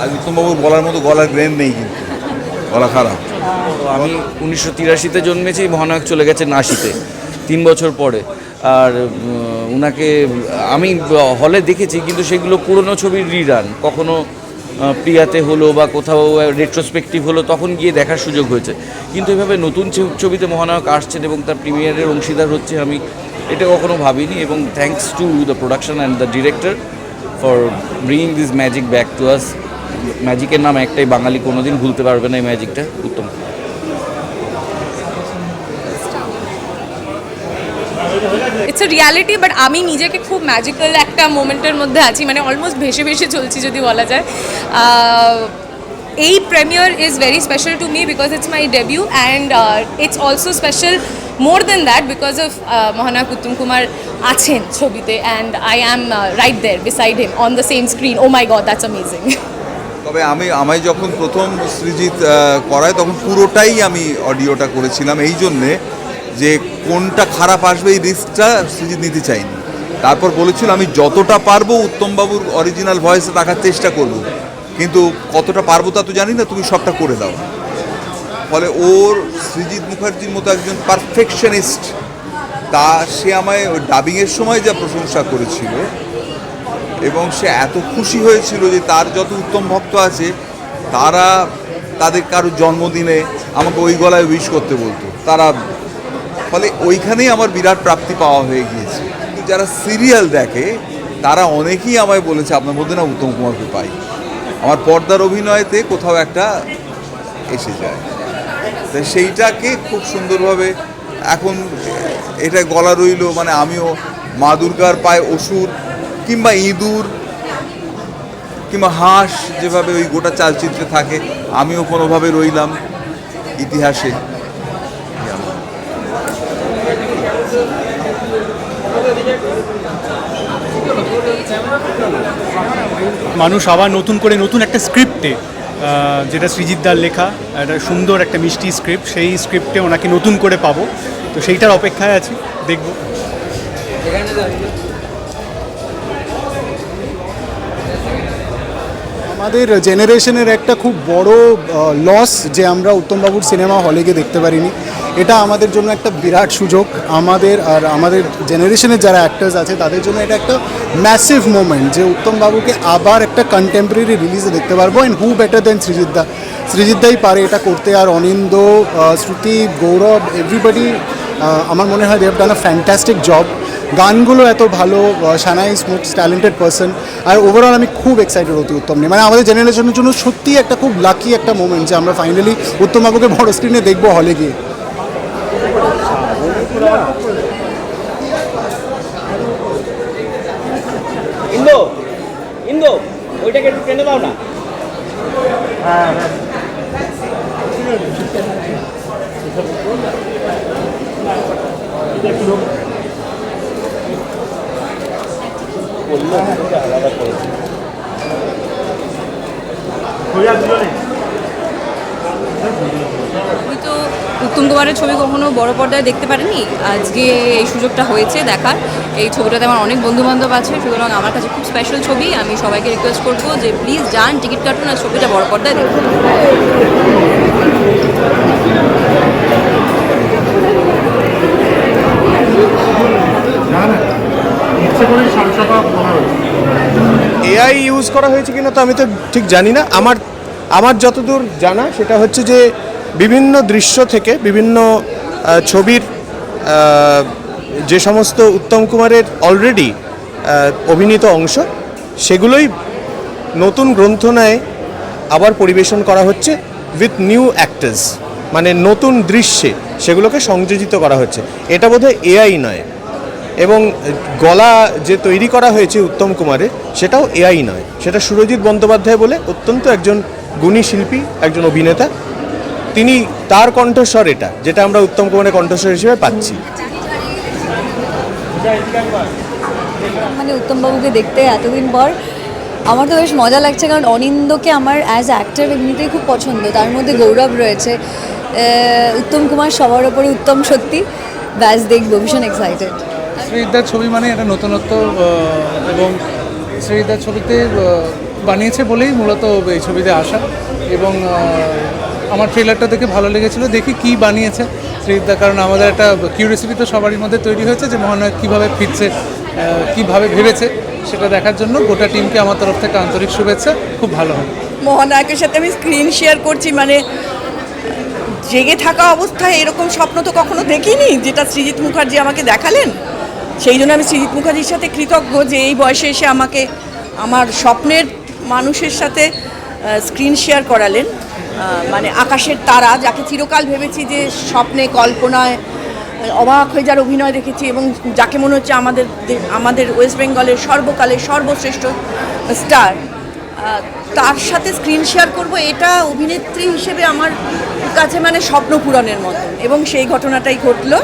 আর উত্তমবাবুর বলার মতো গলার গ্রেন নেই কিন্তু। গলা খারাপ। আমি উনিশশো তিরাশিতে জন্মেছি, মহানায়ক চলে গেছে আশিতে তিন বছর পরে। আর উনাকে, আমি হলে দেখেছি, কিন্তু সেগুলো পুরনো ছবির রিরান কখনো প্রিয়াতে হলো বা কোথাও রেট্রোস্পেক্টিভ হলো, তখন গিয়ে দেখার সুযোগ হয়েছে। কিন্তু এভাবে নতুন ছবিতে মহানায়ক আসছেন এবং তার প্রিমিয়ারের অংশীদার হচ্ছে আমি, এটা কখনো ভাবিনি এবং thanks to the production and the director for bring this magic back to us ম্যাজিকের নাম একটাই, বাঙালি কোনোদিন ভুলতে পারবে না এই ম্যাজিকটা, উত্তম। ইটস রিয়ালিটি বাট আমি নিজেকে খুব ম্যাজিক্যাল একটা মোমেন্টের মধ্যে আছি মানে অলমোস্ট ভেসে ভেসে চলছি যদি বলা যায়। এই premiere is very special to me because it's my debut and it's also special more than that because of মহানায়ক উত্তম কুমার আছেন ছবিতে and I am right there beside him on the same screen oh my god that's amazing তবে আমি, আমায় যখন প্রথম সৃজিত করায়, তখন পুরোটাই আমি অডিওটা করেছিলাম এই জন্যে যে কোনটা খারাপ আসবে এই রিস্কটা সৃজিত নিতে চাইনি। তারপর বলেছিল, আমি যতটা পারব উত্তমবাবুর অরিজিনাল ভয়েসে রাখার চেষ্টা করব। কিন্তু কতটা পারব তা তো জানি না, তুমি সবটা করে দাও। ফলে ওর সৃজিত মুখার্জির মতো একজন পারফেকশনিস্ট তা সে আমায় ডাবিংয়ের সময় যা প্রশংসা করেছিল এবং সে এত খুশি হয়েছিল যে তার যত উত্তম ভক্ত আছে, তারা তাদের কারোর জন্মদিনে আমাকে ওই গলায় উইশ করতে বলতো। তারা, ফলে ওইখানেই আমার বিরাট প্রাপ্তি পাওয়া হয়ে গিয়েছে। কিন্তু যারা সিরিয়াল দেখে, তারা অনেকেই আমায় বলেছে, আপনার মধ্যে না উত্তম কুমারকে পাই। আমার পর্দার অভিনয়তে কোথাও একটা এসে যায়। তো সেইটাকে খুব সুন্দরভাবে এখন এটা গলা রইল মানে আমিও মা দুর্গার পায়ে অসুর কিংবা ইঁদুর, কিংবা হাঁস যেভাবে ওই গোটা চালচিত্রে থাকে, আমিও কোনোভাবে রইলাম ইতিহাসে। মানুষ আবার নতুন করে নতুন একটা স্ক্রিপ্টে যেটা সৃজিত দার লেখা, একটা সুন্দর একটা মিষ্টি স্ক্রিপ্ট সেই স্ক্রিপ্টে ওনাকে নতুন করে পাবো। তো সেইটার অপেক্ষায় আছি, দেখব। আমাদের জেনারেশনের একটা খুব বড় লস যে আমরা উত্তমবাবুর সিনেমা হলে গিয়ে দেখতে পারিনি। এটা আমাদের জন্য একটা বিরাট সুযোগ। আমাদের আর আমাদের জেনারেশনের যারা অ্যাক্টার্স আছে, তাদের জন্য এটা একটা ম্যাসিভ মোমেন্ট যে উত্তমবাবুকে আবার একটা কন্টেম্পোরারি রিলিজে দেখতে পারব। অ্যান্ড হু বেটার দেন সৃজিতদা সৃজিতদাই পারে এটা করতে আর অনিন্দ শ্রুতি, গৌরব এভরিবডি আমার মনে হয় দেব ডান আ ফ্যান্টাস্টিক জব গানগুলো এত ভালো সানাই মোস্ট ট্যালেন্টেড পার্সন আর ওভারঅল আমি খুব এক্সাইটেড অতি উত্তম নিয়ে মানে আমাদের জেনারেশনের জন্য সত্যি একটা খুব লাকি একটা মোমেন্ট যে আমরা ফাইনালি উত্তমবাবুকে বড় স্ক্রিনে দেখব হলে গিয়ে। ইন্দো ইন্দো ওইটাকে একটু টেনে দাও না। আমি তো উত্তম কুমারের ছবি কখনো বড় পর্দায় দেখতে পারিনি আজকে এই সুযোগটা হয়েছে দেখার। এই ছবিটাতে আমার অনেক বন্ধু বান্ধব আছে, সুতরাং আমার কাছে খুব স্পেশাল ছবি। আমি সবাইকে রিকোয়েস্ট করব যে প্লিজ যান, টিকিট কাটুন আর ছবিটা বড় পর্দায় দেখুন। এআই ইউজ করা হয়েছে কিনা তো আমি তো ঠিক জানি না। আমার আমার যতদূর জানা সেটা হচ্ছে যে বিভিন্ন দৃশ্য থেকে বিভিন্ন ছবির যে সমস্ত উত্তম কুমারের অলরেডি অভিনীত অংশ, সেগুলোই নতুন গ্রন্থনায় আবার পরিবেশন করা হচ্ছে উইথ নিউ অ্যাক্টার্স মানে নতুন দৃশ্যে সেগুলোকে সংযোজিত করা হচ্ছে। এটা বোধহয় এআই নয়। এবং গলা যে তৈরি করা হয়েছে উত্তম কুমারের, সেটাও এআই নয়। সেটা সুরজিৎ বন্দ্যোপাধ্যায় বলে অত্যন্ত একজন গুণী শিল্পী, একজন অভিনেতা। তিনি তার কণ্ঠস্বর এটা, যেটা আমরা উত্তম কুমারের কণ্ঠস্বর হিসেবে পাচ্ছি। মানে উত্তমবাবুকে দেখতে এতদিন পর আমার তো বেশ মজা লাগছে, কারণ অনিন্দকে আমার অ্যাজ অ্যাক্টার এমনিতেই খুব পছন্দ। তার মধ্যে গৌরব রয়েছে। উত্তম কুমার সবার ওপরে উত্তম সত্যি। ব্যাস, দেখব, ভীষণ এক্সাইটেড শ্রীদার ছবি মানে একটা নতুনত্ব এবং শ্রীদার ছবিতে বানিয়েছে বলেই মূলত এই ছবিতে আসা। এবং আমার ট্রেলারটা দেখে ভালো লেগেছিল। দেখি কি বানিয়েছে শ্রীদা কারণ আমাদের একটা কিউরিয়াসিটি তো সবারই মধ্যে তৈরি হয়েছে যে মহানায়ক কীভাবে ফিরছে কীভাবে ভেবেছে সেটা দেখার জন্য গোটা টিমকে আমার তরফ থেকে আন্তরিক শুভেচ্ছা। খুব ভালো হবে। মহানায়কের সাথে আমি স্ক্রিন শেয়ার করছি মানে জেগে থাকা অবস্থায় এরকম স্বপ্ন তো কখনো দেখিনি, যেটা সৃজিত মুখার্জি আমাকে দেখালেন। সেই জন্য আমি সৃজিত মুখার্জির সাথে কৃতজ্ঞ যে এই বয়সে এসে আমাকে আমার স্বপ্নের মানুষের সাথে স্ক্রিন শেয়ার করালেন। মানে আকাশের তারা, যাকে চিরকাল ভেবেছি যে স্বপ্নে, কল্পনায়, অবাক হয়ে যার অভিনয় দেখেছি এবং যাকে মনে হচ্ছে আমাদের আমাদের ওয়েস্ট বেঙ্গলের সর্বকালের সর্বশ্রেষ্ঠ স্টার তার সাথে স্ক্রিন শেয়ার করব এটা অভিনেত্রী হিসেবে আমার কাছে মানে স্বপ্ন পূরণের মতো এবং সেই ঘটনাটাই ঘটলো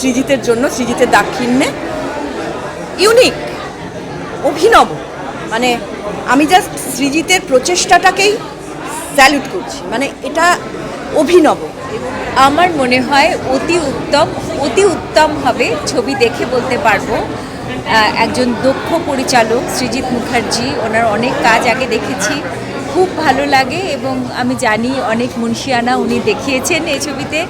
সৃজিতের জন্য, সৃজিতের দাক্ষিণ্যে। ইউনিক, অভিনব। মানে আমি জাস্ট সৃজিতের প্রচেষ্টাটাকেই স্যালুট করছি। মানে এটা অভিনব। আমার মনে হয় অতি উত্তম অতি উত্তম হবে ছবি দেখে বলতে পারব। একজন দক্ষ পরিচালক সৃজিত মুখার্জি, ওনার অনেক কাজ আগে দেখেছি। খুব ভালো লাগে এবং আমি জানি অনেক মুন্সিয়ানা উনি দেখিয়েছেন এই ছবিতে।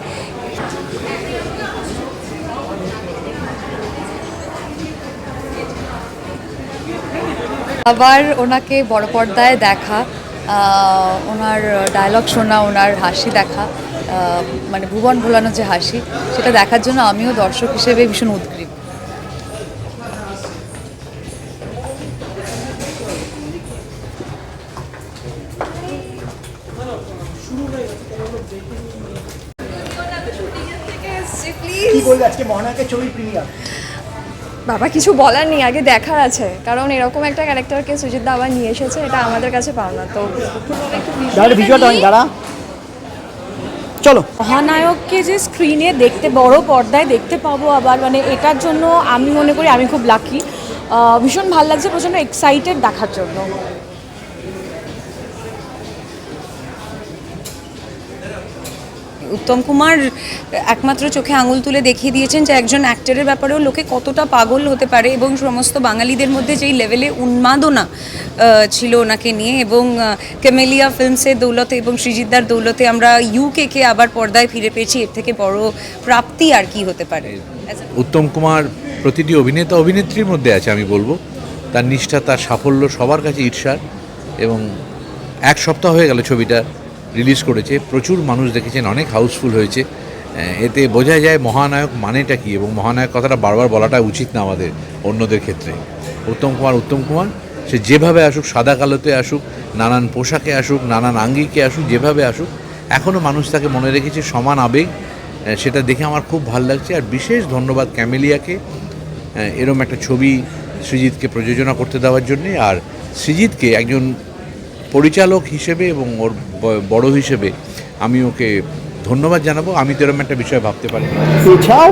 আবার ওনাকে বড় পর্দায় দেখা ওনার ডায়লগ শোনা, ওনার হাসি দেখা মানে ভুবন ভোলানো যে হাসি, সেটা দেখার জন্য আমিও দর্শক হিসেবে ভীষণ উদ্গ্রীব। কি আজকে ছবি বাবা কিছু বলার নেই আগে দেখার আছে। কারণ এরকম একটা ক্যারেক্টারকে সুজিত দা আবার নিয়ে এসেছে এটা আমাদের কাছে পাওনা তো দাঁড়া। চলো। মহানায়ককে যে স্ক্রিনে দেখতে বড় পর্দায় দেখতে পাবো আবার মানে এটার জন্য আমি মনে করি আমি খুব লাকি ভীষণ ভালো লাগছে প্রচণ্ড এক্সাইটেড দেখার জন্য। উত্তম কুমার একমাত্র চোখে আঙুল তুলে দেখিয়ে দিয়েছেন যে একজন অ্যাক্টরের ব্যাপারেও লোকে কতটা পাগল হতে পারে এবং সমস্ত বাঙালিদের মধ্যে যেই লেভেলে উন্মাদনা ছিল ওনাকে নিয়ে এবং কেমেলিয়া ফিল্মসের দৌলতে এবং সৃজিতদার দৌলতে আমরা ইউকে কে আবার পর্দায় ফিরে পেয়েছি। এর থেকে বড় প্রাপ্তি আর কি হতে পারে। উত্তম কুমার প্রতিটি অভিনেতা অভিনেত্রীর মধ্যে আছে, আমি বলব। তার নিষ্ঠা, তার সাফল্য সবার কাছে ঈর্ষার এবং এক সপ্তাহ হয়ে গেল ছবিটা। রিলিজ করেছে, প্রচুর মানুষ দেখেছেন, অনেক হাউসফুল হয়েছে। এতে বোঝা যায় মহানায়ক মানেটা কি এবং মহানায়ক কথাটা বারবার বলাটা উচিত না আমাদের অন্যদের ক্ষেত্রে। উত্তম কুমার উত্তম কুমার, সে যেভাবে আসুক, সাদা কালোতে আসুক, নানান পোশাকে আসুক, নানান আঙ্গিকে আসুক, যেভাবে আসুক এখনও মানুষ তাকে মনে রেখেছে সমান আবেগ সেটা দেখে আমার খুব ভালো লাগছে। আর বিশেষ ধন্যবাদ ক্যামেলিয়াকে এরম একটা ছবি সৃজিতকে প্রযোজনা করতে দেওয়ার জন্যে। আর সৃজিতকে একজন পরিচালক হিসেবে এবং ওর বড় হিসেবে আমি ওকে ধন্যবাদ জানাব। আমি তো এরকম একটা বিষয় ভাবতে পারি এছাড়াও